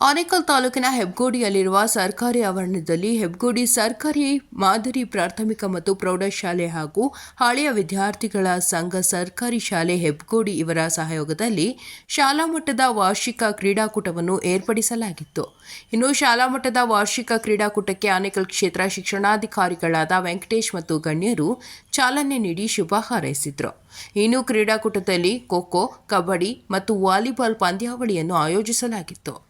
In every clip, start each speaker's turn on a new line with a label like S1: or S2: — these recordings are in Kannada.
S1: ಆನೇಕಲ್ ತಾಲೂಕಿನ ಹೆಬ್ಗೋಡಿಯಲ್ಲಿರುವ ಸರ್ಕಾರಿ ಆವರಣದಲ್ಲಿ ಹೆಬ್ಗೋಡಿ ಸರ್ಕಾರಿ ಮಾದರಿ ಪ್ರಾಥಮಿಕ ಮತ್ತು ಪ್ರೌಢಶಾಲೆ ಹಾಗೂ ಹಳೆಯ ವಿದ್ಯಾರ್ಥಿಗಳ ಸಂಘ ಸರ್ಕಾರಿ ಶಾಲೆ ಹೆಬ್ಗೋಡಿ ಇವರ ಸಹಯೋಗದಲ್ಲಿ ಶಾಲಾ ಮಟ್ಟದ ವಾರ್ಷಿಕ ಕ್ರೀಡಾಕೂಟವನ್ನು ಏರ್ಪಡಿಸಲಾಗಿತ್ತು. ಇನ್ನು ಶಾಲಾ ಮಟ್ಟದ ವಾರ್ಷಿಕ ಕ್ರೀಡಾಕೂಟಕ್ಕೆ ಆನೇಕಲ್ ಕ್ಷೇತ್ರ ಶಿಕ್ಷಣಾಧಿಕಾರಿಗಳಾದ ವೆಂಕಟೇಶ್ ಮತ್ತು ಗಣ್ಯರು ಚಾಲನೆ ನೀಡಿ ಶುಭ ಹಾರೈಸಿದರು. ಇನ್ನು ಕ್ರೀಡಾಕೂಟದಲ್ಲಿ ಖೋಖೋ ಕಬಡ್ಡಿ ಮತ್ತು ವಾಲಿಬಾಲ್ ಪಂದ್ಯಾವಳಿಯನ್ನು ಆಯೋಜಿಸಲಾಗಿತ್ತು.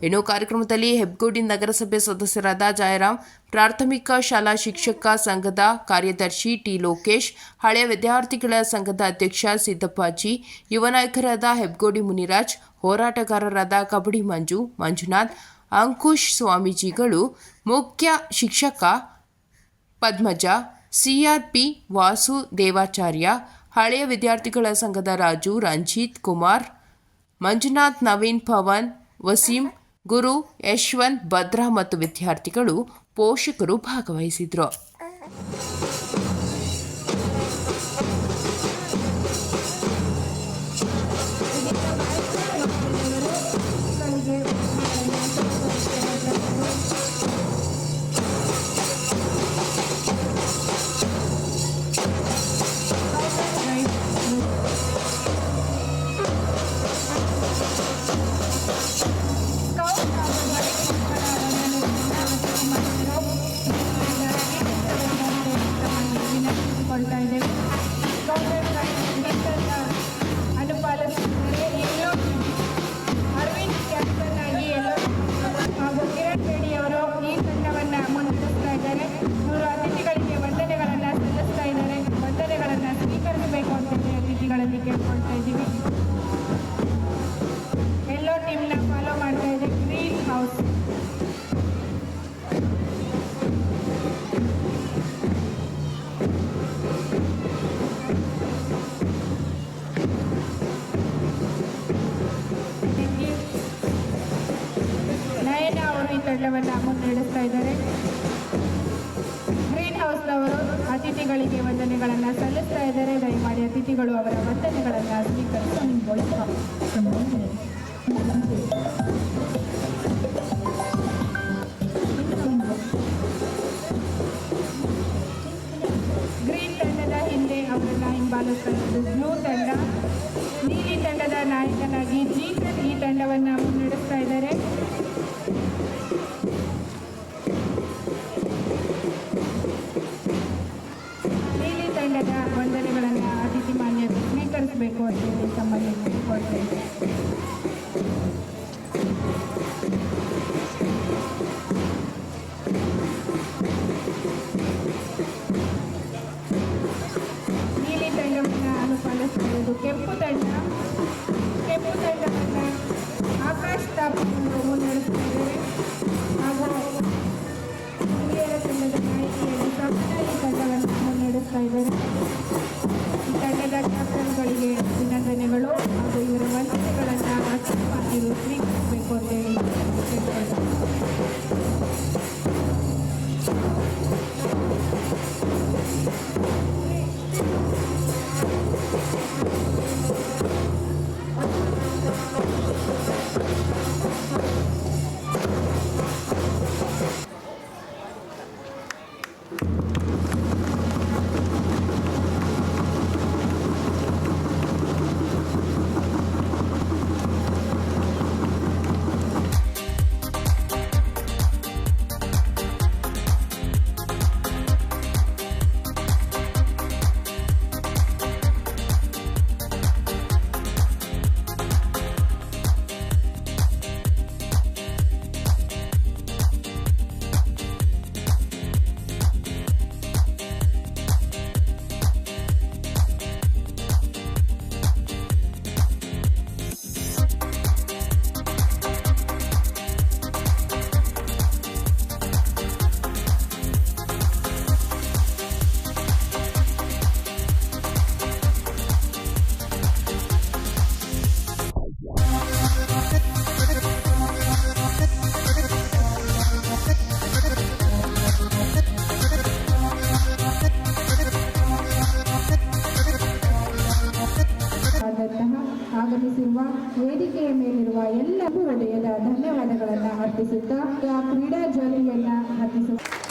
S1: ಇನ್ನು ಕಾರ್ಯಕ್ರಮದಲ್ಲಿ ಹೆಬ್ಗೋಡಿ ನಗರಸಭೆ ಸದಸ್ಯರಾದ ಜಯರಾಮ್, ಪ್ರಾಥಮಿಕ ಶಾಲಾ ಶಿಕ್ಷಕ ಸಂಘದ ಕಾರ್ಯದರ್ಶಿ ಟಿ ಲೋಕೇಶ್, ಹಳೆಯ ವಿದ್ಯಾರ್ಥಿಗಳ ಸಂಘದ ಅಧ್ಯಕ್ಷ ಸಿದ್ದಪ್ಪಾಜಿ, ಯುವ ನಾಯಕರಾದ ಹೆಬ್ಗೋಡಿ ಮುನಿರಾಜ್, ಹೋರಾಟಗಾರರಾದ ಕಬಡ್ಡಿ ಮಂಜು, ಮಂಜುನಾಥ್, ಅಂಕುಶ್ ಸ್ವಾಮೀಜಿಗಳು, ಮುಖ್ಯ ಶಿಕ್ಷಕ ಪದ್ಮಜ, ಸಿಆರ್ಪಿ ವಾಸು ದೇವಾಚಾರ್ಯ, ಹಳೆಯ ವಿದ್ಯಾರ್ಥಿಗಳ ಸಂಘದ ರಾಜು ರಂಜಿತ್ ಕುಮಾರ್, ಮಂಜುನಾಥ್, ನವೀನ್ ಪವನ್, ವಸೀಂ ಗುರು ಯಶವಂತ್ ಭದ್ರಾ ಮತ್ತು ವಿದ್ಯಾರ್ಥಿಗಳು ಪೋಷಕರು ಭಾಗವಹಿಸಿದ್ರು.
S2: There's no tender. ಎಲ್ಲರಿಗೂ ಒಳ್ಳೆಯ ಧನ್ಯವಾದಗಳನ್ನು ಅರ್ಪಿಸುತ್ತಾ ಕ್ರೀಡಾ ಜ್ವಾಲೆಯನ್ನ ಹತ್ತಿಸುತ್ತಾ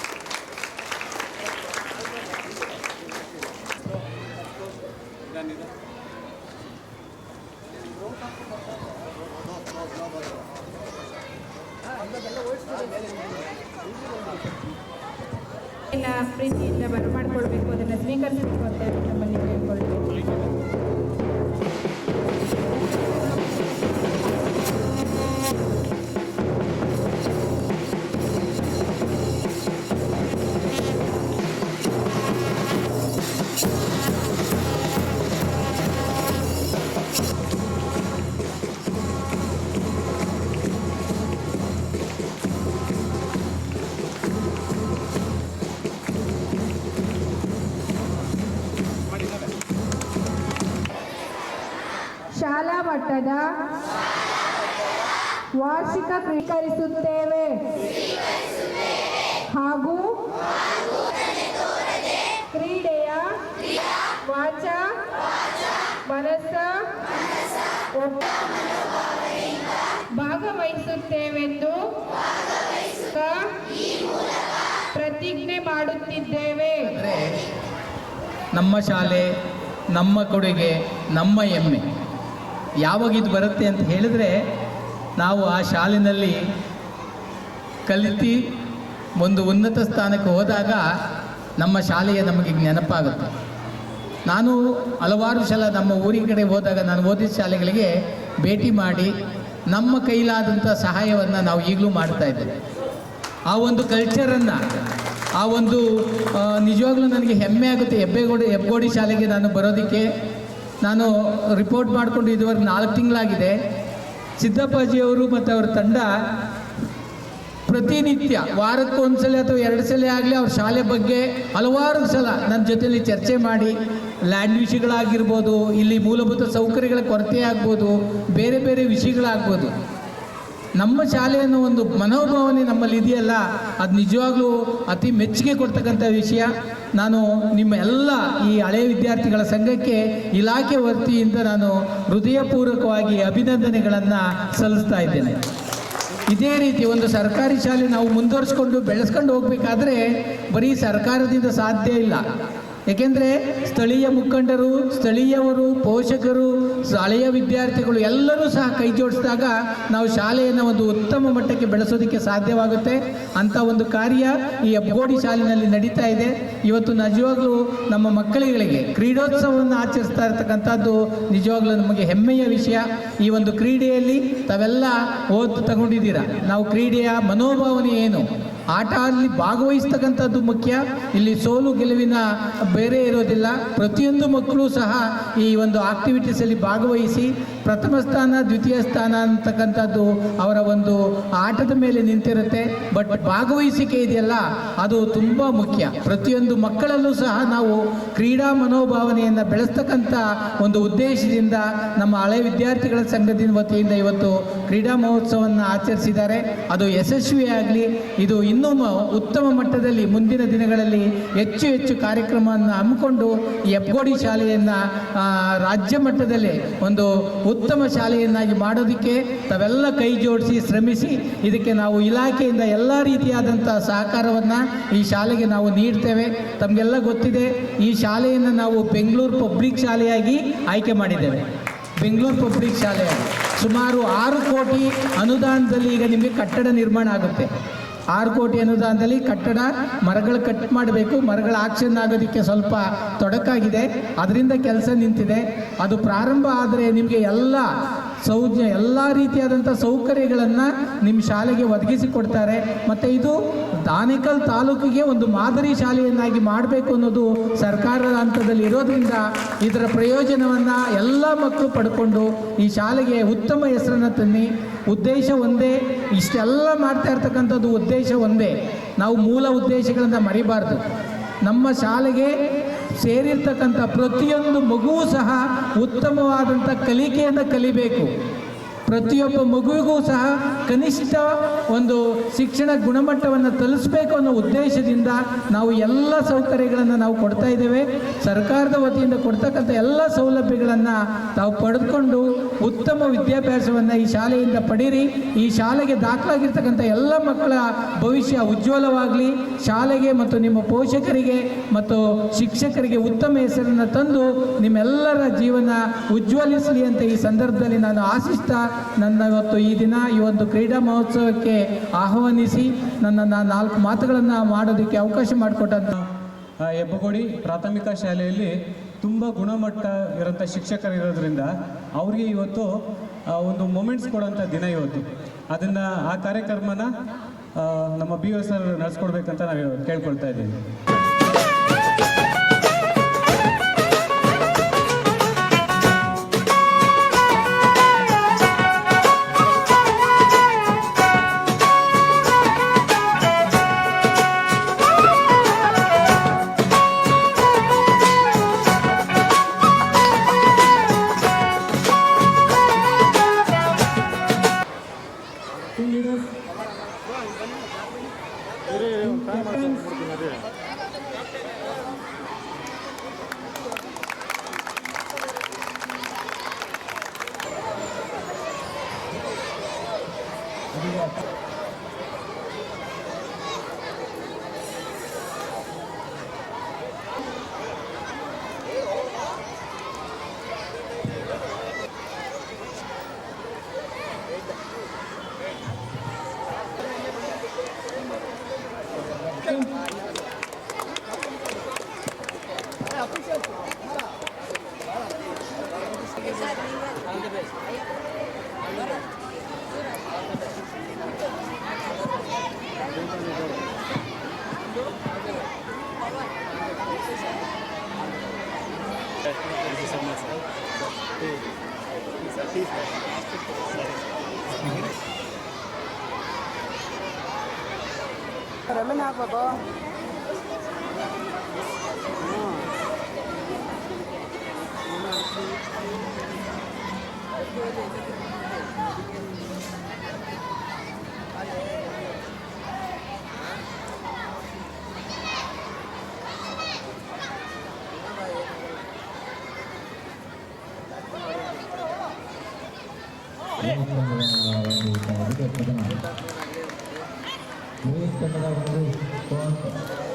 S2: ಮಟ್ಟದ ವಾರ್ಷಿಕ ಸ್ವೀಕರಿಸುತ್ತೇವೆ. ಹಾಗೂ ಕ್ರೀಡೆಯ ವಾಚ, ಮನಸ್ಸ ಭಾಗವಹಿಸುತ್ತೇವೆಂದು ಪ್ರತಿಜ್ಞೆ ಮಾಡುತ್ತಿದ್ದೇವೆ.
S3: ನಮ್ಮ ಶಾಲೆ, ನಮ್ಮ ಕೊಡುಗೆ, ನಮ್ಮ ಹೆಮ್ಮೆ. ಯಾವಾಗ ಇದು ಬರುತ್ತೆ ಅಂತ ಹೇಳಿದ್ರೆ ನಾವು ಆ ಶಾಲಿನಲ್ಲಿ ಕಲಿತು ಒಂದು ಉನ್ನತ ಸ್ಥಾನಕ್ಕೆ ಹೋದಾಗ ನಮ್ಮ ಶಾಲೆಯ ನಮಗೆ ನೆನಪಾಗುತ್ತೆ. ನಾನು ಹಲವಾರು ಸಲ ನಮ್ಮ ಊರಿನ ಕಡೆ ಹೋದಾಗ ನಾನು ಓದಿದ ಶಾಲೆಗಳಿಗೆ ಭೇಟಿ ಮಾಡಿ ನಮ್ಮ ಕೈಲಾದಂಥ ಸಹಾಯವನ್ನು ನಾವು ಈಗಲೂ ಮಾಡ್ತಾ ಇದ್ದೇವೆ. ಆ ಒಂದು ಕಲ್ಚರನ್ನು ಆ ಒಂದು ನಿಜವಾಗ್ಲೂ ನನಗೆ ಹೆಮ್ಮೆ ಆಗುತ್ತೆ. ಹೆಬ್ಬೆಗೋಡಿ, ಹೆಬ್ಬಗೋಡಿ ಶಾಲೆಗೆ ನಾನು ಬರೋದಕ್ಕೆ ನಾನು ರಿಪೋರ್ಟ್ ಮಾಡಿಕೊಂಡು ಇದುವರೆಗೆ ನಾಲ್ಕು ತಿಂಗಳಾಗಿದೆ. ಸಿದ್ದಪ್ಪಾಜಿಯವರು ಮತ್ತು ಅವರ ತಂಡ ಪ್ರತಿನಿತ್ಯ ವಾರಕ್ಕೆ ಒಂದ್ಸಲ ಅಥವಾ ಎರಡು ಸಲ ಆಗಲಿ ಅವ್ರ ಶಾಲೆ ಬಗ್ಗೆ ಹಲವಾರು ಸಲ ನನ್ನ ಜೊತೆಯಲ್ಲಿ ಚರ್ಚೆ ಮಾಡಿ ಲ್ಯಾಂಡ್ ವಿಷಯಗಳಾಗಿರ್ಬೋದು, ಇಲ್ಲಿ ಮೂಲಭೂತ ಸೌಕರ್ಯಗಳ ಕೊರತೆ ಆಗ್ಬೋದು, ಬೇರೆ ಬೇರೆ ವಿಷಯಗಳಾಗ್ಬೋದು. ನಮ್ಮ ಶಾಲೆಯನ್ನು ಒಂದು ಮನೋಭಾವನೆ ನಮ್ಮಲ್ಲಿ ಇದೆಯಲ್ಲ, ಅದು ನಿಜವಾಗ್ಲೂ ಅತಿ ಮೆಚ್ಚುಗೆ ಕೊಡ್ತಕ್ಕಂಥ ವಿಷಯ. ನಾನು ನಿಮ್ಮ ಎಲ್ಲ ಈ ಹಳೆಯ ವಿದ್ಯಾರ್ಥಿಗಳ ಸಂಘಕ್ಕೆ ಇಲಾಖೆ ವತಿಯಿಂದ ನಾನು ಹೃದಯಪೂರ್ವಕವಾಗಿ ಅಭಿನಂದನೆಗಳನ್ನು ಸಲ್ಲಿಸ್ತಾ ಇದ್ದೇನೆ. ಇದೇ ರೀತಿ ಒಂದು ಸರ್ಕಾರಿ ಶಾಲೆ ನಾವು ಮುಂದುವರಿಸ್ಕೊಂಡು ಬೆಳೆಸ್ಕೊಂಡು ಹೋಗಬೇಕಾದ್ರೆ ಬರೀ ಸರ್ಕಾರದಿಂದ ಸಾಧ್ಯ ಇಲ್ಲ. ಏಕೆಂದರೆ ಸ್ಥಳೀಯ ಮುಖಂಡರು, ಸ್ಥಳೀಯವರು, ಪೋಷಕರು, ಶಾಲೆಯ ವಿದ್ಯಾರ್ಥಿಗಳು ಎಲ್ಲರೂ ಸಹ ಕೈ ಜೋಡಿಸಿದಾಗ ನಾವು ಶಾಲೆಯನ್ನು ಒಂದು ಉತ್ತಮ ಮಟ್ಟಕ್ಕೆ ಬೆಳೆಸೋದಕ್ಕೆ ಸಾಧ್ಯವಾಗುತ್ತೆ. ಅಂಥ ಒಂದು ಕಾರ್ಯ ಈ ಅಬ್ಬೋಡಿ ಶಾಲಿನಲ್ಲಿ ನಡೀತಾ ಇದೆ. ಇವತ್ತು ನಿಜವಾಗ್ಲೂ ನಮ್ಮ ಮಕ್ಕಳುಗಳಿಗೆ ಕ್ರೀಡೋತ್ಸವವನ್ನು ಆಚರಿಸ್ತಾ ಇರ್ತಕ್ಕಂಥದ್ದು ನಿಜವಾಗ್ಲೂ ನಮಗೆ ಹೆಮ್ಮೆಯ ವಿಷಯ. ಈ ಒಂದು ಕ್ರೀಡೆಯಲ್ಲಿ ತಾವೆಲ್ಲ ಓದು ತಗೊಂಡಿದ್ದೀರಾ? ನಾವು ಕ್ರೀಡೆಯ ಮನೋಭಾವನೆ ಏನು? ಆಟ ಅಲ್ಲಿ ಭಾಗವಹಿಸ್ತಕ್ಕಂಥದ್ದು ಮುಖ್ಯ. ಇಲ್ಲಿ ಸೋಲು ಗೆಲುವಿನ ಬೇರೆ ಇರೋದಿಲ್ಲ. ಪ್ರತಿಯೊಂದು ಮಕ್ಕಳು ಸಹ ಈ ಒಂದು ಆಕ್ಟಿವಿಟೀಸಲ್ಲಿ ಭಾಗವಹಿಸಿ ಪ್ರಥಮ ಸ್ಥಾನ, ದ್ವಿತೀಯ ಸ್ಥಾನ ಅಂತಕ್ಕಂಥದ್ದು ಅವರ ಒಂದು ಆಟದ ಮೇಲೆ ನಿಂತಿರುತ್ತೆ. ಬಟ್ ಭಾಗವಹಿಸಿಕೆ ಇದೆಯಲ್ಲ, ಅದು ತುಂಬ ಮುಖ್ಯ. ಪ್ರತಿಯೊಂದು ಮಕ್ಕಳಲ್ಲೂ ಸಹ ನಾವು ಕ್ರೀಡಾ ಮನೋಭಾವನೆಯನ್ನು ಬೆಳೆಸ್ತಕ್ಕಂಥ ಒಂದು ಉದ್ದೇಶದಿಂದ ನಮ್ಮ ಹಳೆ ವಿದ್ಯಾರ್ಥಿಗಳ ಸಂಘದಿಂದ ವತಿಯಿಂದ ಇವತ್ತು ಕ್ರೀಡಾ ಮಹೋತ್ಸವವನ್ನು ಆಚರಿಸಿದ್ದಾರೆ. ಅದು ಯಶಸ್ವಿಯಾಗಲಿ ಇದು ಇನ್ನೂ ಉತ್ತಮ ಮಟ್ಟದಲ್ಲಿ ಮುಂದಿನ ದಿನಗಳಲ್ಲಿ ಹೆಚ್ಚು ಹೆಚ್ಚು ಕಾರ್ಯಕ್ರಮವನ್ನು ಹಮ್ಮಿಕೊಂಡು ಈ ಹೆಬ್ಗೋಡಿ ಶಾಲೆಯನ್ನು ರಾಜ್ಯ ಮಟ್ಟದಲ್ಲಿ ಒಂದು ಉತ್ತಮ ಶಾಲೆಯನ್ನಾಗಿ ಮಾಡೋದಕ್ಕೆ ತಾವೆಲ್ಲ ಕೈ ಜೋಡಿಸಿ ಶ್ರಮಿಸಿ ಇದಕ್ಕೆ ನಾವು ಇಲಾಖೆಯಿಂದ ಎಲ್ಲ ರೀತಿಯಾದಂಥ ಸಹಕಾರವನ್ನು ಈ ಶಾಲೆಗೆ ನಾವು ನೀಡ್ತೇವೆ. ತಮಗೆಲ್ಲ ಗೊತ್ತಿದೆ, ಈ ಶಾಲೆಯನ್ನು ನಾವು ಬೆಂಗಳೂರು ಪಬ್ಲಿಕ್ ಶಾಲೆಯಾಗಿ ಆಯ್ಕೆ ಮಾಡಿದ್ದೇವೆ. ಬೆಂಗಳೂರು ಪಬ್ಲಿಕ್ ಶಾಲೆ ಸುಮಾರು ಆರು ಕೋಟಿ ಅನುದಾನದಲ್ಲಿ ಈಗ ನಿಮಗೆ ಕಟ್ಟಡ ನಿರ್ಮಾಣ ಆಗುತ್ತೆ. ಆರು ಕೋಟಿ ಅನುದಾನದಲ್ಲಿ ಕಟ್ಟಡ ಮರಗಳು ಕಟ್ ಮಾಡಬೇಕು, ಮರಗಳ ಆಕ್ಷನ್ ಆಗೋದಕ್ಕೆ ಸ್ವಲ್ಪ ತೊಡಕಾಗಿದೆ. ಅದರಿಂದ ಕೆಲಸ ನಿಂತಿದೆ. ಅದು ಪ್ರಾರಂಭ ಆದರೆ ನಿಮಗೆ ಎಲ್ಲ ಸೌಜ್ಞ ಎಲ್ಲ ರೀತಿಯಾದಂಥ ಸೌಕರ್ಯಗಳನ್ನು ನಿಮ್ಮ ಶಾಲೆಗೆ ಒದಗಿಸಿ ಕೊಡ್ತಾರೆ. ಮತ್ತು ಇದು ದಾನೇಕಲ್ ತಾಲೂಕಿಗೆ ಒಂದು ಮಾದರಿ ಶಾಲೆಯನ್ನಾಗಿ ಮಾಡಬೇಕು ಅನ್ನೋದು ಸರ್ಕಾರದ ಹಂತದಲ್ಲಿ ಇರೋದ್ರಿಂದ ಇದರ ಪ್ರಯೋಜನವನ್ನು ಎಲ್ಲ ಮಕ್ಕಳು ಪಡ್ಕೊಂಡು ಈ ಶಾಲೆಗೆ ಉತ್ತಮ ಹೆಸರನ್ನು ತನ್ನಿ. ಉದ್ದೇಶ ಒಂದೇ, ಇಷ್ಟೆಲ್ಲ ಮಾಡ್ತಾ ಇರ್ತಕ್ಕಂಥದ್ದು ಉದ್ದೇಶ ಒಂದೇ. ನಾವು ಮೂಲ ಉದ್ದೇಶಗಳನ್ನು ಮರಿಬಾರ್ದು. ನಮ್ಮ ಶಾಲೆಗೆ ಸೇರಿರ್ತಕ್ಕಂಥ ಪ್ರತಿಯೊಂದು ಮಗುವೂ ಸಹ ಉತ್ತಮವಾದಂಥ ಕಲಿಕೆಯನ್ನು ಕಲಿಬೇಕು. ಪ್ರತಿಯೊಬ್ಬ ಮಗುವಿಗೂ ಸಹ ಕನಿಷ್ಠ ಒಂದು ಶಿಕ್ಷಣ ಗುಣಮಟ್ಟವನ್ನು ತಲುಪಿಸಬೇಕು ಅನ್ನೋ ಉದ್ದೇಶದಿಂದ ನಾವು ಎಲ್ಲ ಸೌಕರ್ಯಗಳನ್ನು ನಾವು ಕೊಡ್ತಾ ಇದ್ದೇವೆ. ಸರ್ಕಾರದ ವತಿಯಿಂದ ಕೊಡ್ತಕ್ಕಂಥ ಎಲ್ಲ ಸೌಲಭ್ಯಗಳನ್ನು ತಾವು ಪಡೆದುಕೊಂಡು ಉತ್ತಮ ವಿದ್ಯಾಭ್ಯಾಸವನ್ನು ಈ ಶಾಲೆಯಿಂದ ಪಡೀರಿ. ಈ ಶಾಲೆಗೆ ದಾಖಲಾಗಿರ್ತಕ್ಕಂಥ ಎಲ್ಲ ಮಕ್ಕಳ ಭವಿಷ್ಯ ಉಜ್ವಲವಾಗಲಿ. ಶಾಲೆಗೆ ಮತ್ತು ನಿಮ್ಮ ಪೋಷಕರಿಗೆ ಮತ್ತು ಶಿಕ್ಷಕರಿಗೆ ಉತ್ತಮ ಹೆಸರನ್ನು ತಂದು ನಿಮ್ಮೆಲ್ಲರ ಜೀವನ ಉಜ್ವಲಿಸಲಿ ಅಂತ ಈ ಸಂದರ್ಭದಲ್ಲಿ ನಾನು ಆಶಿಸ್ತಾ ನನ್ನ ಇವತ್ತು ಈ ದಿನ ಈ ಒಂದು ಕ್ರೀಡಾ ಮಹೋತ್ಸವಕ್ಕೆ ಆಹ್ವಾನಿಸಿ ನನ್ನನ್ನು ನಾಲ್ಕು ಮಾತುಗಳನ್ನು ಮಾಡೋದಕ್ಕೆ ಅವಕಾಶ ಮಾಡಿಕೊಟ್ಟಂತ
S4: ಹೆಬ್ಬಗೋಡಿ ಪ್ರಾಥಮಿಕ ಶಾಲೆಯಲ್ಲಿ ತುಂಬ ಗುಣಮಟ್ಟ ಇರೋಂಥ ಶಿಕ್ಷಕರು ಇರೋದ್ರಿಂದ ಅವ್ರಿಗೆ ಇವತ್ತು ಒಂದು ಮೊಮೆಂಟ್ಸ್ ಕೊಡೋಂಥ ದಿನ ಇವತ್ತು. ಅದನ್ನು ಆ ಕಾರ್ಯಕ್ರಮನ ನಮ್ಮ ಬಿ ಎಸ್ ಸರ್ ನಡೆಸ್ಕೊಡ್ಬೇಕಂತ ನಾವು ಕೇಳ್ಕೊಳ್ತಾ ಇದ್ದೀವಿ. ಬರೋ ಈ ಕಡೆ
S3: ಮೊದಲನೇ இருபத்தி ஒன்பதாவது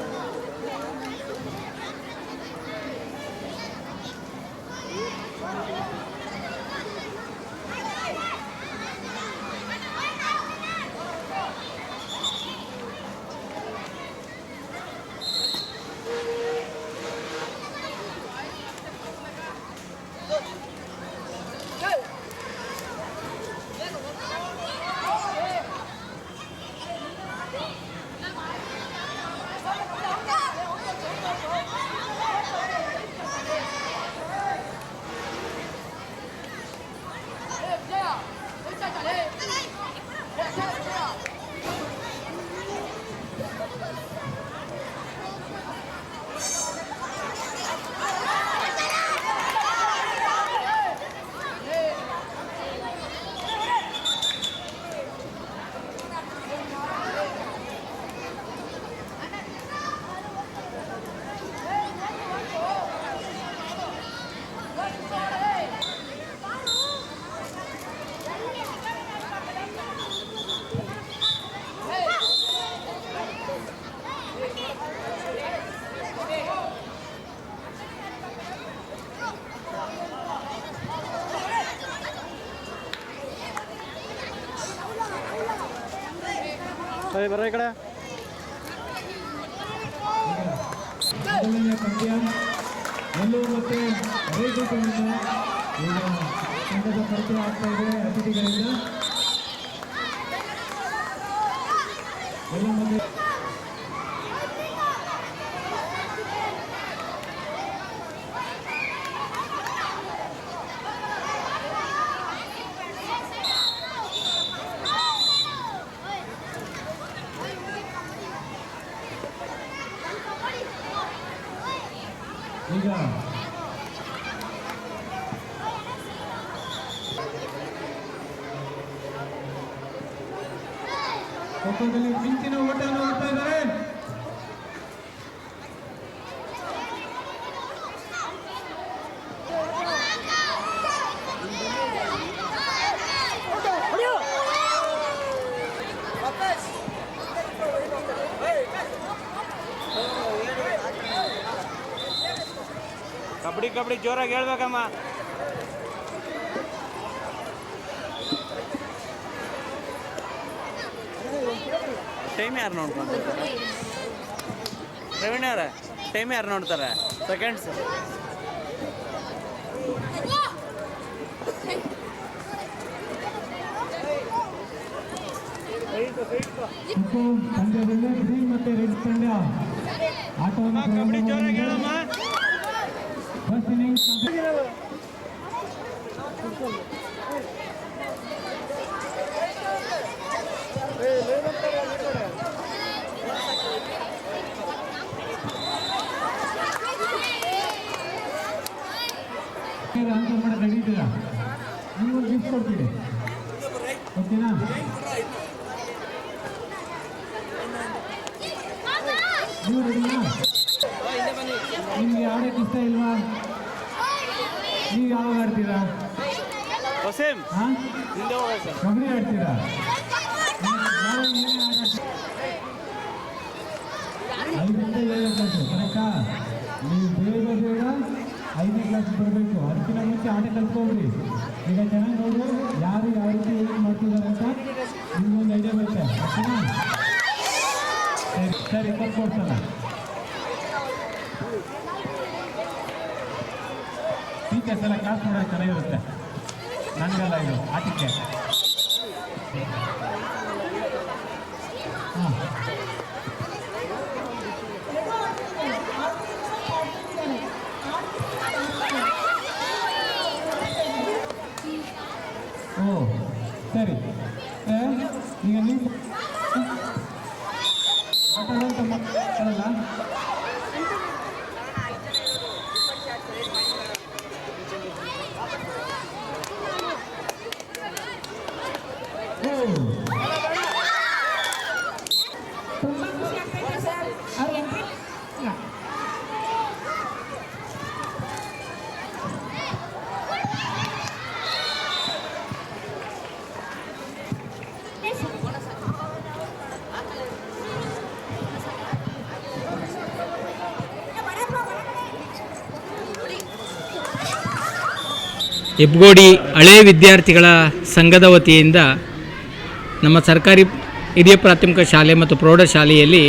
S3: ಮತ್ತೆ ಈ ಕಡೆ. ಅತಿಥಿಗಳಿಂದ.
S5: ಕಬಡ್ಡಿ ಕಬಡ್ಡಿ ಜೋರಾಗಿ ಹೇಳ್ಬೇಕಮ್ಮ. ಟೈಮ್ ಯಾರು ನೋಡ್ಕೊಂಡು ರವೀಣ್ ಯಾರ ಟೈಮ್ ಯಾರು ನೋಡ್ತಾರೆ? ಸೆಕೆಂಡ್ಸ್
S4: ಗ್ರೀನ್ ಮತ್ತೆ ರೆಡ್ ತಂಡ. ಆಟವನ್ನು
S5: ಕಬಡ್ಡಿ ಜೋರಾಗಿ ಹೇಳಮ್ಮ.
S4: Yeah. ಟೀಚರ್ಸ್ ಎಲ್ಲ ಕ್ಲಾಸ್ ಮಾಡೋದು ಚೆನ್ನಾಗಿರುತ್ತೆ ನನಗಲ್ಲ ಇದು ಆಟಕ್ಕೆ ಹಾಂ ಓ ಸರಿ ಏ, ಈಗ ನೀವು ಆಟ ಆಡುವಂಥ ಮಕ್ಕಳಲ್ಲ
S6: ಹೆಬ್ಗೋಡಿ ಹಳೇ ವಿದ್ಯಾರ್ಥಿಗಳ ಸಂಘದ ವತಿಯಿಂದ ನಮ್ಮ ಸರ್ಕಾರಿ ಹಿರಿಯ ಪ್ರಾಥಮಿಕ ಶಾಲೆ ಮತ್ತು ಪ್ರೌಢಶಾಲೆಯಲ್ಲಿ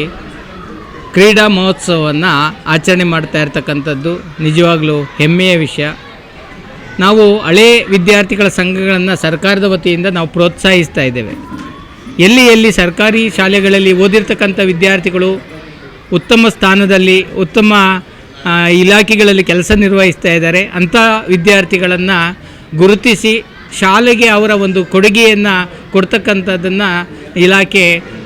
S6: ಕ್ರೀಡಾ ಮಹೋತ್ಸವವನ್ನು ಆಚರಣೆ ಮಾಡ್ತಾ ಇರ್ತಕ್ಕಂಥದ್ದು ನಿಜವಾಗಲೂ ಹೆಮ್ಮೆಯ ವಿಷಯ. ನಾವು ಹಳೆ ವಿದ್ಯಾರ್ಥಿಗಳ ಸಂಘಗಳನ್ನು ಸರ್ಕಾರದ ವತಿಯಿಂದ ನಾವು ಪ್ರೋತ್ಸಾಹಿಸ್ತಾ ಇದ್ದೇವೆ. ಎಲ್ಲಿ ಎಲ್ಲಿ ಸರ್ಕಾರಿ ಶಾಲೆಗಳಲ್ಲಿ ಓದಿರ್ತಕ್ಕಂಥ ವಿದ್ಯಾರ್ಥಿಗಳು ಉತ್ತಮ ಸ್ಥಾನದಲ್ಲಿ, ಉತ್ತಮ ಇಲಾಖೆಗಳಲ್ಲಿ ಕೆಲಸ ನಿರ್ವಹಿಸ್ತಾ ಇದ್ದಾರೆ, ಅಂಥ ವಿದ್ಯಾರ್ಥಿಗಳನ್ನು ಗುರುತಿಸಿ ಶಾಲೆಗೆ ಅವರ ಒಂದು ಕೊಡುಗೆಯನ್ನು ಕೊಡ್ತಕ್ಕಂಥದ್ದನ್ನು ಇಲಾಖೆ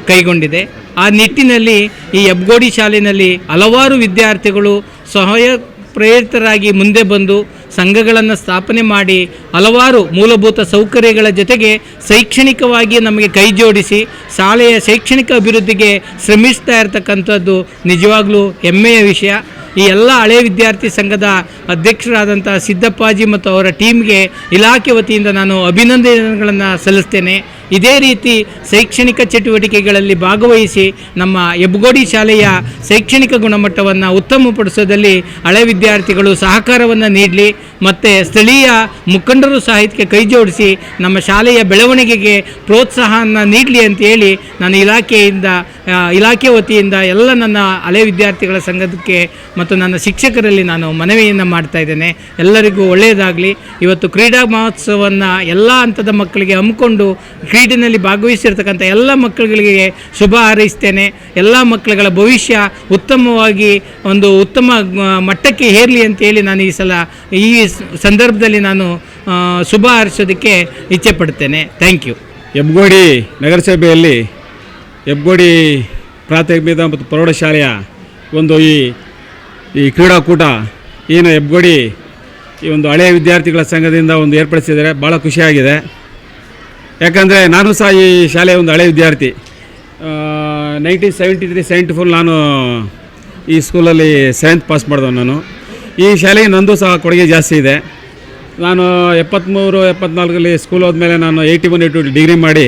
S6: ಕೈಗೊಂಡಿದೆ. ಆ ನಿಟ್ಟಿನಲ್ಲಿ ಈ ಹೆಬ್ಗೋಡಿ ಶಾಲೆಯಲ್ಲಿ ಹಲವಾರು ವಿದ್ಯಾರ್ಥಿಗಳು ಸಹಾಯ ಪ್ರೇರಿತರಾಗಿ ಮುಂದೆ ಬಂದು ಸಂಘಗಳನ್ನು ಸ್ಥಾಪನೆ ಮಾಡಿ ಹಲವಾರು ಮೂಲಭೂತ ಸೌಕರ್ಯಗಳ ಜೊತೆಗೆ ಶೈಕ್ಷಣಿಕವಾಗಿ ನಮಗೆ ಕೈ ಜೋಡಿಸಿ ಶಾಲೆಯ ಶೈಕ್ಷಣಿಕ ಅಭಿವೃದ್ಧಿಗೆ ಶ್ರಮಿಸ್ತಾ ಇರತಕ್ಕಂಥದ್ದು ನಿಜವಾಗ್ಲೂ ಹೆಮ್ಮೆಯ ವಿಷಯ. ಈ ಎಲ್ಲ ಹಳೆ ವಿದ್ಯಾರ್ಥಿ ಸಂಘದ ಅಧ್ಯಕ್ಷರಾದಂಥ ಸಿದ್ದಪ್ಪಾಜಿ ಮತ್ತು ಅವರ ಟೀಮ್ಗೆ ಇಲಾಖೆ ವತಿಯಿಂದ ನಾನು ಅಭಿನಂದನೆಗಳನ್ನು ಸಲ್ಲಿಸ್ತೇನೆ. ಇದೇ ರೀತಿ ಶೈಕ್ಷಣಿಕ ಚಟುವಟಿಕೆಗಳಲ್ಲಿ ಭಾಗವಹಿಸಿ ನಮ್ಮ ಹೆಬ್ಗೋಡಿ ಶಾಲೆಯ ಶೈಕ್ಷಣಿಕ ಗುಣಮಟ್ಟವನ್ನು ಉತ್ತಮಪಡಿಸೋದಲ್ಲಿ ಹಳೆ ವಿದ್ಯಾರ್ಥಿಗಳು ಸಹಕಾರವನ್ನು ನೀಡಲಿ, ಮತ್ತು ಸ್ಥಳೀಯ ಮುಖಂಡರು ಸಾಹಿತ್ಯಕ್ಕೆ ಕೈ ಜೋಡಿಸಿ ನಮ್ಮ ಶಾಲೆಯ ಬೆಳವಣಿಗೆಗೆ ಪ್ರೋತ್ಸಾಹವನ್ನು ನೀಡಲಿ ಅಂತ ಹೇಳಿ ನಾನು ಇಲಾಖೆಯಿಂದ ಇಲಾಖೆ ವತಿಯಿಂದ ಎಲ್ಲ ನನ್ನ ಹಳೆ ವಿದ್ಯಾರ್ಥಿಗಳ ಸಂಘಕ್ಕೆ ಮತ್ತು ನನ್ನ ಶಿಕ್ಷಕರಲ್ಲಿ ನಾನು ಮನವಿಯನ್ನು ಮಾಡ್ತಾ ಇದ್ದೇನೆ. ಎಲ್ಲರಿಗೂ ಒಳ್ಳೆಯದಾಗಲಿ. ಇವತ್ತು ಕ್ರೀಡಾ ಮಹೋತ್ಸವವನ್ನು ಎಲ್ಲ ಹಂತದ ಮಕ್ಕಳಿಗೆ ಹಮ್ಮಿಕೊಂಡು ಕ್ರೀಡೆಯಲ್ಲಿ ಭಾಗವಹಿಸಿರ್ತಕ್ಕಂಥ ಎಲ್ಲ ಮಕ್ಕಳುಗಳಿಗೆ ಶುಭ ಹಾರೈಸ್ತೇನೆ. ಎಲ್ಲ ಮಕ್ಕಳುಗಳ ಭವಿಷ್ಯ ಉತ್ತಮವಾಗಿ ಒಂದು ಉತ್ತಮ ಮಟ್ಟಕ್ಕೆ ಹೇರಲಿ ಅಂತೇಳಿ ನಾನು ಈ ಸಲ, ಈ ಸಂದರ್ಭದಲ್ಲಿ ನಾನು ಶುಭ ಹಾರಿಸೋದಕ್ಕೆ ಇಚ್ಛೆ ಪಡ್ತೇನೆ. ಥ್ಯಾಂಕ್ ಯು
S7: ಹೆಬ್ಗೋಡಿ ನಗರಸಭೆಯಲ್ಲಿ ಹೆಬ್ಗೋಡಿ ಪ್ರಾಥಮಿಕ ಮತ್ತು ಪ್ರೌಢಶಾಲೆಯ ಒಂದು ಈ ಈ ಕ್ರೀಡಾಕೂಟ ಏನು ಹೆಬ್ಗೋಡಿ ಈ ಒಂದು ಹಳೆಯ ವಿದ್ಯಾರ್ಥಿಗಳ ಸಂಘದಿಂದ ಒಂದು ಏರ್ಪಡಿಸಿದ್ದಾರೆ ಭಾಳ ಖುಷಿಯಾಗಿದೆ. ಯಾಕಂದರೆ ನಾನು ಸಹ ಈ ಶಾಲೆಯ ಒಂದು ಹಳೆ ವಿದ್ಯಾರ್ಥಿ. Nineteen seventy three seventy four ನಾನು ಈ ಸ್ಕೂಲಲ್ಲಿ ಸೆವೆಂತ್ ಪಾಸ್ ಮಾಡಿದೆ ನಾನು. ಈ ಶಾಲೆಗೆ ನಂದು ಸಹ ಕೊಡುಗೆ ಜಾಸ್ತಿ ಇದೆ. ನಾನು ಎಪ್ಪತ್ತ್ಮೂರು ಎಪ್ಪತ್ನಾಲ್ಕರಲ್ಲಿ ಸ್ಕೂಲ್ ಹೋದ್ಮೇಲೆ ನಾನು ಏಯ್ಟಿ ಒನ್ ಏಯ್ಟಿ ಡಿಗ್ರಿ ಮಾಡಿ,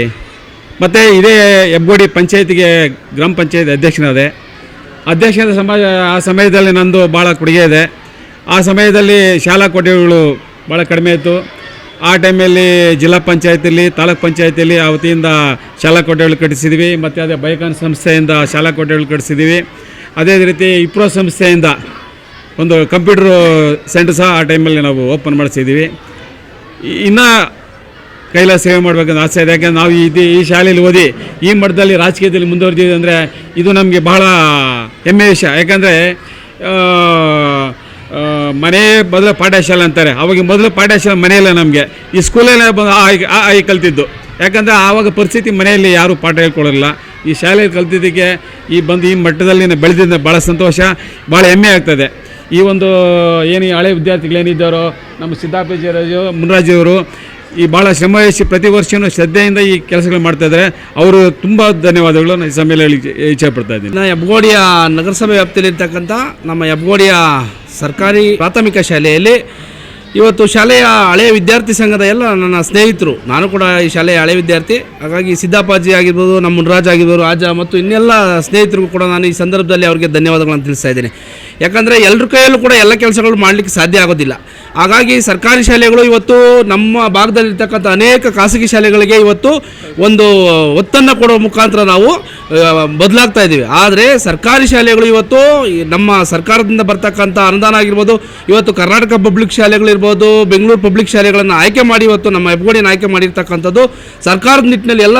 S7: ಮತ್ತು ಇದೇ ಹೆಬ್ಬೋಡಿ ಪಂಚಾಯತಿಗೆ ಗ್ರಾಮ ಪಂಚಾಯತ್ ಅಧ್ಯಕ್ಷನಾದೆ. ಅಧ್ಯಕ್ಷನ ಸಮಾಜ, ಆ ಸಮಯದಲ್ಲಿ ನಂದು ಭಾಳ ಕೊಡುಗೆ ಇದೆ. ಆ ಸಮಯದಲ್ಲಿ ಶಾಲಾ ಕೊಠಡಿಗಳು ಭಾಳ ಕಡಿಮೆ ಇತ್ತು. ಆ ಟೈಮಲ್ಲಿ ಜಿಲ್ಲಾ ಪಂಚಾಯತಿಯಲ್ಲಿ, ತಾಲೂಕ್ ಪಂಚಾಯತಿಯಲ್ಲಿ ಆ ವತಿಯಿಂದ ಶಾಲಾ ಕೊಠಡಿಗಳು ಕಟ್ಟಿಸಿದ್ವಿ, ಮತ್ತು ಅದೇ ಬೈಕಾನ್ ಸಂಸ್ಥೆಯಿಂದ ಶಾಲಾ ಕೊಠಡಿಗಳು ಕಟ್ಟಿಸಿದ್ವಿ. ಅದೇ ರೀತಿ ಇಪ್ರೋ ಸಂಸ್ಥೆಯಿಂದ ಒಂದು ಕಂಪ್ಯೂಟ್ರು ಸೆಂಟರ್ ಸಹ ಆ ಟೈಮಲ್ಲಿ ನಾವು ಓಪನ್ ಮಾಡಿಸಿದ್ದೀವಿ. ಇನ್ನು ಕೈಲ ಸೇವೆ ಮಾಡಬೇಕಂತ ಆಸೆ ಇದೆ, ಯಾಕೆಂದ್ರೆ ನಾವು ಇದು ಈ ಶಾಲೆಯಲ್ಲಿ ಓದಿ ಈ ಮಟ್ಟದಲ್ಲಿ ರಾಜಕೀಯದಲ್ಲಿ ಮುಂದುವರೆದಿದೆ ಅಂದರೆ ಇದು ನಮಗೆ ಬಹಳ ಹೆಮ್ಮೆಯ ವಿಷಯ. ಯಾಕಂದರೆ ಮನೆ ಮೊದಲು ಪಾಠಶಾಲೆ ಅಂತಾರೆ. ಅವಾಗ ಮೊದಲು ಪಾಠಶಾಲೆ ಮನೆಯಲ್ಲ ನಮಗೆ. ಈ ಸ್ಕೂಲಲ್ಲೇ ಬಂದು ಆ ಆಯ್- ಆ ಆಯ್ ಕಲ್ತಿದ್ದು. ಯಾಕಂದರೆ ಆವಾಗ ಪರಿಸ್ಥಿತಿ ಮನೆಯಲ್ಲಿ ಯಾರೂ ಪಾಠ ಹೇಳ್ಕೊಡಲ್ಲ ಈ ಶಾಲೆಯಲ್ಲಿ ಕಲ್ತಿದ್ದಕ್ಕೆ ಈ ಬಂದು ಈ ಮಟ್ಟದಲ್ಲಿ ಬೆಳೆದಿದ್ದ ಭಾಳ ಸಂತೋಷ, ಭಾಳ ಹೆಮ್ಮೆ ಆಗ್ತದೆ. ಈ ಒಂದು, ಏನು ಹಳೆ ವಿದ್ಯಾರ್ಥಿಗಳು ಏನಿದ್ದಾರೋ ನಮ್ಮ ಸಿದ್ದಾಪೇಜಿಯವರು ಮುನ್ರಾಜಿಯವರು ಈ ಭಾಳ ಶ್ರಮವಹಿಸಿ ಪ್ರತಿ ವರ್ಷವೂ ಶ್ರದ್ಧೆಯಿಂದ ಈ ಕೆಲಸಗಳು ಮಾಡ್ತಾ ಇದ್ದಾರೆ. ಅವರು ತುಂಬ ಧನ್ಯವಾದಗಳು ನಾನು ಈ ಸಮಯ ಹೇಳಿ ಇಚ್ಛೆ ಪಡ್ತಾ ಇದ್ದೀನಿ.
S8: ನಾನು ಹೆಬ್ಗೋಡಿಯ ನಗರಸಭೆ ವ್ಯಾಪ್ತಿಯಲ್ಲಿರ್ತಕ್ಕಂಥ ನಮ್ಮ ಹೆಬ್ಗೋಡಿಯ ಸರ್ಕಾರಿ ಪ್ರಾಥಮಿಕ ಶಾಲೆಯಲ್ಲಿ ಇವತ್ತು ಶಾಲೆಯ ಹಳೆಯ ವಿದ್ಯಾರ್ಥಿ ಸಂಘದ ಎಲ್ಲ ನನ್ನ ಸ್ನೇಹಿತರು. ನಾನು ಕೂಡ ಈ ಶಾಲೆಯ ಹಳೆಯ ವಿದ್ಯಾರ್ಥಿ. ಹಾಗಾಗಿ ಸಿದ್ದಾಪಾಜಿ ಆಗಿರ್ಬೋದು, ನಮ್ಮ ಮುನ್ರಾಜ್ ಆಗಿರ್ಬೋದು, ರಾಜ ಮತ್ತು ಇನ್ನೆಲ್ಲ ಸ್ನೇಹಿತರಿಗೂ ಕೂಡ ನಾನು ಈ ಸಂದರ್ಭದಲ್ಲಿ ಅವರಿಗೆ ಧನ್ಯವಾದಗಳನ್ನು ತಿಳಿಸ್ತಾ ಇದ್ದೀನಿ. ಯಾಕಂದರೆ ಎಲ್ಲರ ಕೈಯಲ್ಲೂ ಕೂಡ ಎಲ್ಲ ಕೆಲಸಗಳು ಮಾಡಲಿಕ್ಕೆ ಸಾಧ್ಯ ಆಗೋದಿಲ್ಲ. ಹಾಗಾಗಿ ಸರ್ಕಾರಿ ಶಾಲೆಗಳು ಇವತ್ತು ನಮ್ಮ ಭಾಗದಲ್ಲಿರ್ತಕ್ಕಂಥ ಅನೇಕ ಖಾಸಗಿ ಶಾಲೆಗಳಿಗೆ ಇವತ್ತು ಒಂದು ಒತ್ತನ್ನು ಕೊಡೋ ಮುಖಾಂತರ ನಾವು ಬದಲಾಗ್ತಾ ಇದ್ದೀವಿ. ಆದರೆ ಸರ್ಕಾರಿ ಶಾಲೆಗಳು ಇವತ್ತು ನಮ್ಮ ಸರ್ಕಾರದಿಂದ ಬರ್ತಕ್ಕಂಥ ಅನುದಾನ ಆಗಿರ್ಬೋದು, ಇವತ್ತು ಕರ್ನಾಟಕ ಪಬ್ಲಿಕ್ ಶಾಲೆಗಳಿರ್ಬೋದು, ಬೆಂಗಳೂರು ಪಬ್ಲಿಕ್ ಶಾಲೆಗಳನ್ನು ಆಯ್ಕೆ ಮಾಡಿ ಇವತ್ತು ನಮ್ಮ ಹೆಬ್ಬಗೋಡಿನ ಆಯ್ಕೆ ಮಾಡಿರ್ತಕ್ಕಂಥದ್ದು ಸರ್ಕಾರದ ನಿಟ್ಟಿನಲ್ಲಿ ಎಲ್ಲ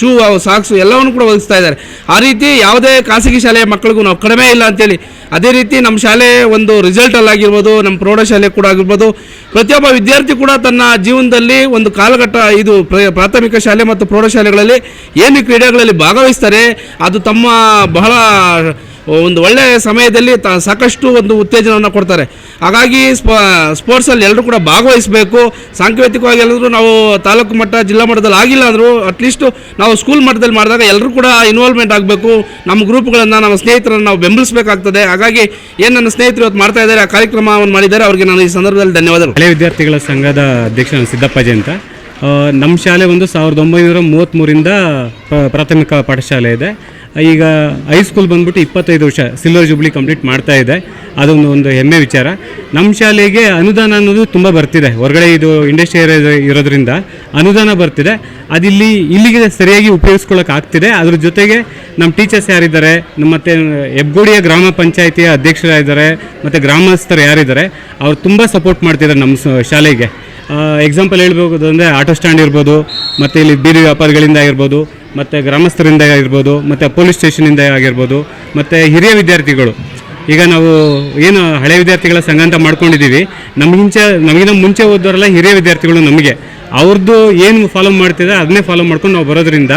S8: ಶೂ, ಸಾಕ್ಸು ಎಲ್ಲವನ್ನು ಕೂಡ ಒದಗಿಸ್ತಾ ಇದ್ದಾರೆ. ಆ ರೀತಿ ಯಾವುದೇ ಖಾಸಗಿ ಶಾಲೆಯ ಮಕ್ಕಳಿಗೂ ನಾವು ಕಡಿಮೆ ಇಲ್ಲ ಅಂತೇಳಿ. ಅದೇ ರೀತಿ ನಮ್ಮ ಶಾಲೆ ಒಂದು ರಿಸಲ್ಟಲ್ಲಾಗಿರ್ಬೋದು ನಮ್ಮ ಪ್ರೌಢಶಾಲೆ ಕೂಡ ಆಗಿರ್ಬೋದು. ಪ್ರತಿಯೊಬ್ಬ ವಿದ್ಯಾರ್ಥಿ ಕೂಡ ತನ್ನ ಜೀವನದಲ್ಲಿ ಒಂದು ಕಾಲಘಟ್ಟ, ಇದು ಪ್ರ- ಪ್ರಾಥಮಿಕ ಶಾಲೆ ಮತ್ತು ಪ್ರೌಢಶಾಲೆಗಳಲ್ಲಿ ಏನು ಕ್ರೀಡೆಗಳಲ್ಲಿ ಭಾಗವಹಿಸ್ತಾರೆ, ಅದು ತಮ್ಮ ಬಹಳ ಒಂದು ಒಳ್ಳೆಯ ಸಮಯದಲ್ಲಿ ತ ಸಾಕಷ್ಟು ಒಂದು ಉತ್ತೇಜನವನ್ನು ಕೊಡ್ತಾರೆ. ಹಾಗಾಗಿ ಸ್ಪ, ಸ್ಪೋರ್ಟ್ಸಲ್ಲಿ ಎಲ್ಲರೂ ಕೂಡ ಭಾಗವಹಿಸಬೇಕು. ಸಾಂಕೇತಿಕವಾಗಿ ಎಲ್ಲರೂ ನಾವು ತಾಲೂಕು ಮಟ್ಟ, ಜಿಲ್ಲಾ ಮಟ್ಟದಲ್ಲಿ ಆಗಿಲ್ಲ ಅಂದರೂ ಅಟ್ಲೀಸ್ಟು ನಾವು ಸ್ಕೂಲ್ ಮಟ್ಟದಲ್ಲಿ ಮಾಡಿದಾಗ ಎಲ್ಲರೂ ಕೂಡ ಇನ್ವಾಲ್ವ್ಮೆಂಟ್ ಆಗಬೇಕು. ನಮ್ಮ ಗ್ರೂಪ್ಗಳನ್ನು, ನಮ್ಮ ಸ್ನೇಹಿತರನ್ನು ನಾವು ಬೆಂಬಲಿಸಬೇಕಾಗ್ತದೆ. ಹಾಗಾಗಿ ಏನು ನನ್ನ ಸ್ನೇಹಿತರು ಇವತ್ತು ಮಾಡ್ತಾ ಇದ್ದಾರೆ, ಆ ಕಾರ್ಯಕ್ರಮವನ್ನು ಮಾಡಿದ್ದಾರೆ. ಅವರಿಗೆ ನಾನು ಈ ಸಂದರ್ಭದಲ್ಲಿ ಧನ್ಯವಾದಗಳು.
S9: ಹಳೆ ವಿದ್ಯಾರ್ಥಿಗಳ ಸಂಘದ ಅಧ್ಯಕ್ಷ ಸಿದ್ದಪ್ಪಾಜಿ ಅಂತ. ನಮ್ಮ ಶಾಲೆ ಒಂದು ಸಾವಿರದ ಒಂಬೈನೂರ ಮೂವತ್ತ್ಮೂರಿಂದ ಪ್ರ- ಪ್ರಾಥಮಿಕ ಪಾಠಶಾಲೆ ಇದೆ. ಈಗ ಹೈಸ್ಕೂಲ್ ಬಂದ್ಬಿಟ್ಟು ಇಪ್ಪತ್ತೈದು ವರ್ಷ ಸಿಲ್ವರ್ ಜುಬ್ಲಿ ಕಂಪ್ಲೀಟ್ ಮಾಡ್ತಾ ಇದೆ. ಅದೊಂದು ಒಂದು ಹೆಮ್ಮೆ ವಿಚಾರ. ನಮ್ಮ ಶಾಲೆಗೆ ಅನುದಾನ ಅನ್ನೋದು ತುಂಬ ಬರ್ತಿದೆ. ಹೊರಗಡೆ ಇದು ಇಂಡಸ್ಟ್ರಿ ಇರೋದ್ರಿಂದ ಅನುದಾನ ಬರ್ತಿದೆ. ಅದಿಲ್ಲಿ ಇಲ್ಲಿಗೆ ಸರಿಯಾಗಿ ಉಪಯೋಗಿಸ್ಕೊಳ್ಳೋಕೆ ಆಗ್ತಿದೆ. ಅದ್ರ ಜೊತೆಗೆ ನಮ್ಮ ಟೀಚರ್ಸ್ ಯಾರಿದ್ದಾರೆ, ಮತ್ತು ಹೆಬ್ಗೋಡಿಯ ಗ್ರಾಮ ಪಂಚಾಯಿತಿಯ ಅಧ್ಯಕ್ಷರಾಗಿದ್ದಾರೆ, ಮತ್ತು ಗ್ರಾಮಸ್ಥರು ಯಾರಿದ್ದಾರೆ, ಅವ್ರು ತುಂಬ ಸಪೋರ್ಟ್ ಮಾಡ್ತಿದ್ದಾರೆ ನಮ್ಮ ಶಾಲೆಗೆ. ಎಕ್ಸಾಂಪಲ್ ಹೇಳ್ಬೋದು ಅಂದರೆ ಆಟೋ ಸ್ಟ್ಯಾಂಡ್ ಇರ್ಬೋದು, ಮತ್ತು ಇಲ್ಲಿ ಬೀದಿ ವ್ಯಾಪಾರಿಗಳಿಂದ ಆಗಿರ್ಬೋದು, ಮತ್ತು ಗ್ರಾಮಸ್ಥರಿಂದ ಆಗಿರ್ಬೋದು, ಮತ್ತು ಪೊಲೀಸ್ ಸ್ಟೇಷನಿಂದ ಆಗಿರ್ಬೋದು, ಮತ್ತು ಹಿರಿಯ ವಿದ್ಯಾರ್ಥಿಗಳು. ಈಗ ನಾವು ಏನು ಹಳೆ ವಿದ್ಯಾರ್ಥಿಗಳ ಸಂಘ ಅಂತ ಮಾಡ್ಕೊಂಡಿದ್ದೀವಿ ನಮ್ಮ ಹಿಂಚೆ ನಮಗಿನ ಮುಂಚೆ ಓದೋರೆಲ್ಲ ಹಿರಿಯ ವಿದ್ಯಾರ್ಥಿಗಳು ನಮಗೆ. ಅವ್ರದ್ದು ಏನು ಫಾಲೋ ಮಾಡ್ತಿದ್ದಾರೆ ಅದನ್ನೇ ಫಾಲೋ ಮಾಡ್ಕೊಂಡು ನಾವು ಬರೋದ್ರಿಂದ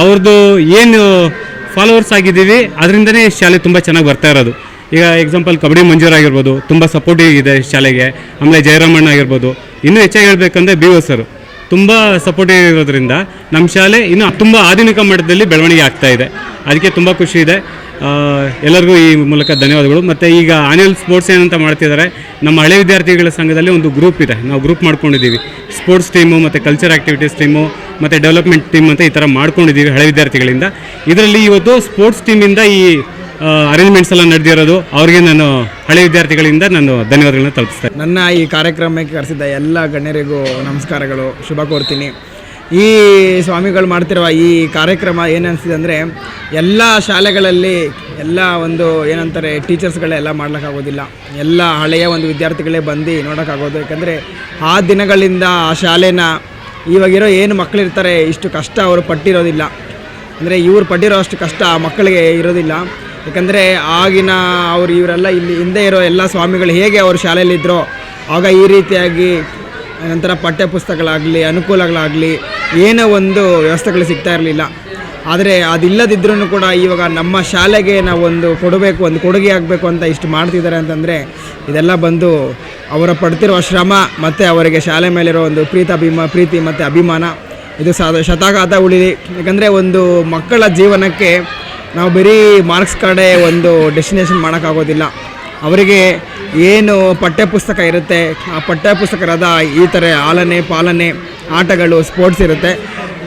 S9: ಅವ್ರದ್ದು ಏನು ಫಾಲೋವರ್ಸ್ ಆಗಿದ್ದೀವಿ, ಅದರಿಂದನೇ ಶಾಲೆ ತುಂಬ ಚೆನ್ನಾಗಿ ಬರ್ತಾ ಇರೋದು. ಈಗ ಎಕ್ಸಾಂಪಲ್ ಕಬಡ್ಡಿ ಮಂಜೂರ್ ಆಗಿರ್ಬೋದು, ತುಂಬ ಸಪೋರ್ಟಿವ್ ಇದೆ ಶಾಲೆಗೆ, ಆಮೇಲೆ ಜಯರಾಮಣ್ಣ ಆಗಿರ್ಬೋದು. ಇನ್ನೂ ಹೆಚ್ಚಾಗಿ ಹೇಳಬೇಕಂದ್ರೆ ಬಿ ಓ ಸರ್. ತುಂಬ ಸಪೋರ್ಟಿವ್ ಇರೋದ್ರಿಂದ ನಮ್ಮ ಶಾಲೆ ಇನ್ನೂ ತುಂಬ ಆಧುನಿಕ ಮಟ್ಟದಲ್ಲಿ ಬೆಳವಣಿಗೆ ಆಗ್ತಾ ಇದೆ. ಅದಕ್ಕೆ ತುಂಬ ಖುಷಿ ಇದೆ. ಎಲ್ಲರಿಗೂ ಈ ಮೂಲಕ ಧನ್ಯವಾದಗಳು. ಮತ್ತು ಈಗ ಆನ್ಯುವಲ್ ಸ್ಪೋರ್ಟ್ಸ್ ಏನಂತ ಮಾಡ್ತಿದ್ದಾರೆ, ನಮ್ಮ ಹಳೆ ವಿದ್ಯಾರ್ಥಿಗಳ ಸಂಘದಲ್ಲಿ ಒಂದು ಗ್ರೂಪ್ ಇದೆ. ನಾವು ಗ್ರೂಪ್ ಮಾಡ್ಕೊಂಡಿದ್ದೀವಿ. ಸ್ಪೋರ್ಟ್ಸ್ ಟೀಮು ಮತ್ತು ಕಲ್ಚರ್ ಆ್ಯಕ್ಟಿವಿಟೀಸ್ ಟೀಮು ಮತ್ತು ಡೆವಲಪ್ಮೆಂಟ್ ಟೀಮ್ ಅಂತ ಈ ಥರ ಮಾಡ್ಕೊಂಡಿದ್ದೀವಿ ಹಳೆ ವಿದ್ಯಾರ್ಥಿಗಳಿಂದ. ಇದರಲ್ಲಿ ಇವತ್ತು ಸ್ಪೋರ್ಟ್ಸ್ ಟೀಮಿಂದ ಈ ಅರೇಂಜ್ಮೆಂಟ್ಸ್ ಎಲ್ಲ ನಡೆದಿರೋದು. ಅವ್ರಿಗೆ ನಾನು ಹಳೆ ವಿದ್ಯಾರ್ಥಿಗಳಿಂದ ನಾನು ಧನ್ಯವಾದಗಳನ್ನ ತಲುಪಿಸ್ತೇನೆ
S10: ನನ್ನ ಈ ಕಾರ್ಯಕ್ರಮಕ್ಕೆ ಕರೆಸಿದ್ದ ಎಲ್ಲ ಗಣ್ಯರಿಗೂ ನಮಸ್ಕಾರಗಳು. ಶುಭ ಕೋರ್ತೀನಿ. ಈ ಸ್ವಾಮಿಗಳು ಮಾಡ್ತಿರುವ ಈ ಕಾರ್ಯಕ್ರಮ ಏನು ಅನಿಸಿದೆ ಅಂದರೆ, ಎಲ್ಲ ಶಾಲೆಗಳಲ್ಲಿ ಎಲ್ಲ ಒಂದು ಏನಂತಾರೆ ಟೀಚರ್ಸ್ಗಳೆಲ್ಲ ಮಾಡ್ಲಿಕ್ಕಾಗೋದಿಲ್ಲ. ಎಲ್ಲ ಹಳೆಯ ಒಂದು ವಿದ್ಯಾರ್ಥಿಗಳೇ ಬಂದು ನೋಡೋಕ್ಕಾಗೋದು. ಯಾಕಂದರೆ, ಆ ದಿನಗಳಿಂದ ಆ ಶಾಲೆನ ಇವಾಗಿರೋ ಏನು ಮಕ್ಕಳಿರ್ತಾರೆ ಇಷ್ಟು ಕಷ್ಟ ಅವರು ಪಟ್ಟಿರೋದಿಲ್ಲ. ಅಂದರೆ ಇವರು ಪಟ್ಟಿರೋ ಅಷ್ಟು ಕಷ್ಟ ಮಕ್ಕಳಿಗೆ ಇರೋದಿಲ್ಲ. ಯಾಕಂದರೆ ಆಗಿನ ಅವರು ಇವರೆಲ್ಲ ಇಲ್ಲಿ ಹಿಂದೆ ಇರೋ ಎಲ್ಲ ಸ್ವಾಮಿಗಳು ಹೇಗೆ ಅವರು ಶಾಲೆಯಲ್ಲಿದ್ದರೋ ಆಗ ಈ ರೀತಿಯಾಗಿ ನಂತರ ಪಠ್ಯಪುಸ್ತಕಗಳಾಗಲಿ, ಅನುಕೂಲಗಳಾಗಲಿ, ಏನೋ ಒಂದು ವ್ಯವಸ್ಥೆಗಳು ಸಿಗ್ತಾ ಇರಲಿಲ್ಲ. ಆದರೆ ಅದಿಲ್ಲದಿದ್ದರೂ ಕೂಡ ಇವಾಗ ನಮ್ಮ ಶಾಲೆಗೆ ಒಂದು ಕೊಡಬೇಕು, ಒಂದು ಕೊಡುಗೆ ಆಗಬೇಕು ಅಂತ ಇಷ್ಟು ಮಾಡ್ತಿದ್ದಾರೆ ಅಂತಂದರೆ, ಇದೆಲ್ಲ ಬಂದು ಅವರ ಪಡ್ತಿರುವ ಶ್ರಮ ಮತ್ತು ಅವರಿಗೆ ಶಾಲೆ ಮೇಲಿರೋ ಒಂದು ಪ್ರೀತ ಅಭಿಮ, ಪ್ರೀತಿ ಮತ್ತು ಅಭಿಮಾನ. ಇದು ಸಾಧ ಶತಾಘಾತ ಉಳಿಲಿ. ಯಾಕಂದರೆ ಒಂದು ಮಕ್ಕಳ ಜೀವನಕ್ಕೆ ನಾವು ಬರೀ ಮಾರ್ಕ್ಸ್ ಕಡೆ ಒಂದು ಡೆಸ್ಟಿನೇಷನ್ ಮಾಡೋಕ್ಕಾಗೋದಿಲ್ಲ. ಅವರಿಗೆ ಏನು ಪಠ್ಯಪುಸ್ತಕ ಇರುತ್ತೆ, ಆ ಪಠ್ಯಪುಸ್ತಕದ ಈ ಥರ ಆಲನೆ ಪಾಲನೆ ಆಟಗಳು ಸ್ಪೋರ್ಟ್ಸ್ ಇರುತ್ತೆ.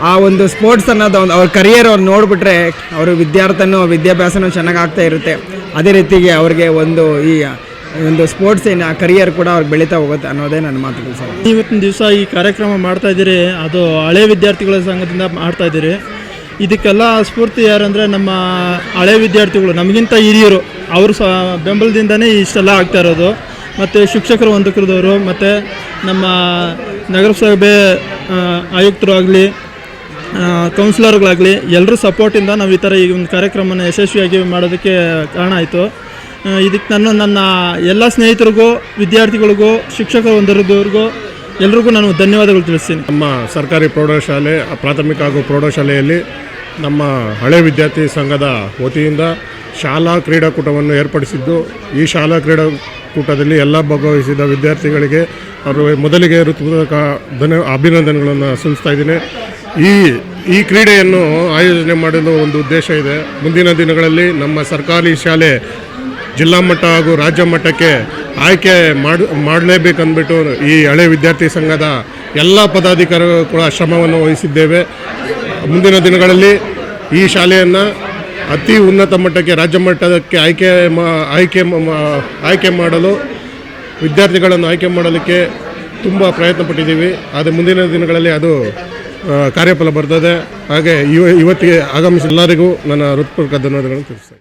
S10: ಆ ಒಂದು ಸ್ಪೋರ್ಟ್ಸ್ ಅನ್ನೋದು ಒಂದು ಅವ್ರ ಕರಿಯರ್ ಅವ್ರು ನೋಡಿಬಿಟ್ರೆ ಅವರು ವಿದ್ಯಾರ್ಥಿನೂ ವಿದ್ಯಾಭ್ಯಾಸನೂ ಚೆನ್ನಾಗಿ ಆಗ್ತಾ ಇರುತ್ತೆ. ಅದೇ ರೀತಿಗೆ ಅವ್ರಿಗೆ ಒಂದು ಈ ಒಂದು ಸ್ಪೋರ್ಟ್ಸ್ ಏನು ಕರಿಯರ್ ಕೂಡ ಅವ್ರಿಗೆ ಬೆಳೀತಾ ಹೋಗುತ್ತೆ ಅನ್ನೋದೇ ನನ್ನ ಮಾತುಗಳು ಸರ್.
S11: ಇವತ್ತಿನ ದಿವಸ ಈ ಕಾರ್ಯಕ್ರಮ ಮಾಡ್ತಾ ಇದ್ದೀರಿ, ಅದು ಹಳೆ ವಿದ್ಯಾರ್ಥಿಗಳ ಸಂಘದಿಂದ ಮಾಡ್ತಾ ಇದ್ದೀರಿ. ಇದಕ್ಕೆಲ್ಲ ಸ್ಫೂರ್ತಿ ಯಾರಂದರೆ ನಮ್ಮ ಹಳೆ ವಿದ್ಯಾರ್ಥಿಗಳು, ನಮಗಿಂತ ಹಿರಿಯರು, ಅವರು ಸಹ ಬೆಂಬಲದಿಂದನೇ ಇಷ್ಟೆಲ್ಲ ಆಗ್ತಾ ಇರೋದು. ಮತ್ತು ಶಿಕ್ಷಕರು ಹೊಂದಕರದವರು ಮತ್ತು ನಮ್ಮ ನಗರಸಭೆ ಆಯುಕ್ತರು ಆಗಲಿ ಕೌನ್ಸಿಲರ್ಗಳಾಗಲಿ ಎಲ್ಲರೂ ಸಪೋರ್ಟಿಂದ ನಾವು ಈ ಥರ ಈ ಒಂದು ಕಾರ್ಯಕ್ರಮನ ಯಶಸ್ವಿಯಾಗಿ ಮಾಡೋದಕ್ಕೆ ಕಾರಣ ಆಯಿತು. ಇದಕ್ಕೆ ನಾನು ನನ್ನ ಎಲ್ಲ ಸ್ನೇಹಿತರಿಗೂ, ವಿದ್ಯಾರ್ಥಿಗಳಿಗೂ, ಶಿಕ್ಷಕರು ಒಂದರದವ್ರಿಗೂ ಎಲ್ರಿಗೂ ನಾನು ಧನ್ಯವಾದಗಳು ತಿಳಿಸ್ತೀನಿ.
S12: ನಮ್ಮ ಸರ್ಕಾರಿ ಪ್ರೌಢಶಾಲೆ, ಪ್ರಾಥಮಿಕ ಹಾಗೂ ಪ್ರೌಢಶಾಲೆಯಲ್ಲಿ ನಮ್ಮ ಹಳೆ ವಿದ್ಯಾರ್ಥಿ ಸಂಘದ ವತಿಯಿಂದ ಶಾಲಾ ಕ್ರೀಡಾಕೂಟವನ್ನು ಏರ್ಪಡಿಸಿದ್ದು, ಈ ಶಾಲಾ ಕ್ರೀಡಾಕೂಟದಲ್ಲಿ ಎಲ್ಲ ಭಾಗವಹಿಸಿದ ವಿದ್ಯಾರ್ಥಿಗಳಿಗೆ ಅವರು ಮೊದಲಿಗೆ ಹೃತ್ಪೂರ್ವಕ ಧನ್ಯ, ಅಭಿನಂದನೆಗಳನ್ನು ಸಲ್ಲಿಸ್ತಾ ಇದ್ದೀನಿ. ಈ ಈ ಕ್ರೀಡೆಯನ್ನು ಆಯೋಜನೆ ಮಾಡಲು ಒಂದು ಉದ್ದೇಶ ಇದೆ. ಮುಂದಿನ ದಿನಗಳಲ್ಲಿ ನಮ್ಮ ಸರ್ಕಾರಿ ಶಾಲೆ ಜಿಲ್ಲಾ ಮಟ್ಟ ಹಾಗೂ ರಾಜ್ಯ ಮಟ್ಟಕ್ಕೆ ಆಯ್ಕೆ ಮಾಡಿ, ಮಾಡಲೇಬೇಕಂದ್ಬಿಟ್ಟು ಈ ಹಳೆ ವಿದ್ಯಾರ್ಥಿ ಸಂಘದ ಎಲ್ಲ ಪದಾಧಿಕಾರಿಗಳು ಕೂಡ ಶ್ರಮವನ್ನು ವಹಿಸಿದ್ದೇವೆ. ಮುಂದಿನ ದಿನಗಳಲ್ಲಿ ಈ ಶಾಲೆಯನ್ನು ಅತಿ ಉನ್ನತ ಮಟ್ಟಕ್ಕೆ, ರಾಜ್ಯ ಮಟ್ಟಕ್ಕೆ ಆಯ್ಕೆ ಮಾ, ಆಯ್ಕೆ ಆಯ್ಕೆ ಮಾಡಲು, ವಿದ್ಯಾರ್ಥಿಗಳನ್ನು ಆಯ್ಕೆ ಮಾಡಲಿಕ್ಕೆ ತುಂಬ ಪ್ರಯತ್ನ ಪಟ್ಟಿದ್ದೀವಿ. ಆದರೆ ಮುಂದಿನ ದಿನಗಳಲ್ಲಿ ಅದು ಕಾರ್ಯಫಲ ಬರ್ತದೆ. ಹಾಗೆ ಇವ, ಇವತ್ತಿಗೆ ಆಗಮಿಸಿದ ಎಲ್ಲರಿಗೂ ನನ್ನ ಹೃತ್ಪೂರ್ವಕ ಧನ್ಯವಾದಗಳನ್ನು ತಿಳಿಸ್ತೇನೆ.